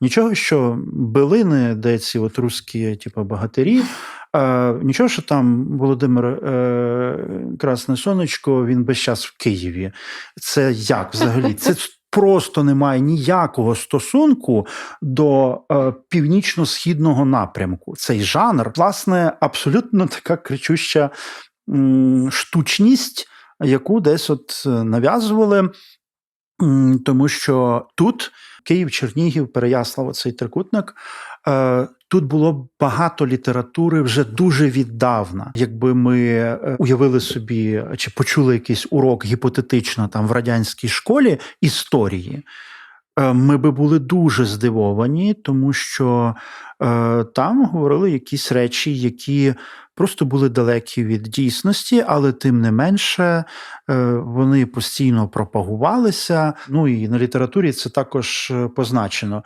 Нічого, що билини, де ці от русські, типу, богатирі, е, нічого, що там Володимир е, Красне Сонечко, він весь час в Києві. Це як взагалі? Це просто не має ніякого стосунку до е, північно-східного напрямку. Цей жанр, власне, абсолютно така кричуща м, штучність, яку десь от е, нав'язували. М, Тому що тут Київ, Чернігів, Переяслав, цей трикутник. е, Тут було багато літератури вже дуже віддавна. Якби ми е, уявили собі чи почули якийсь урок гіпотетично там в радянській школі історії, ми би були дуже здивовані, тому що е, там говорили якісь речі, які просто були далекі від дійсності, але тим не менше е, вони постійно пропагувалися. Ну і на літературі це також е, позначено.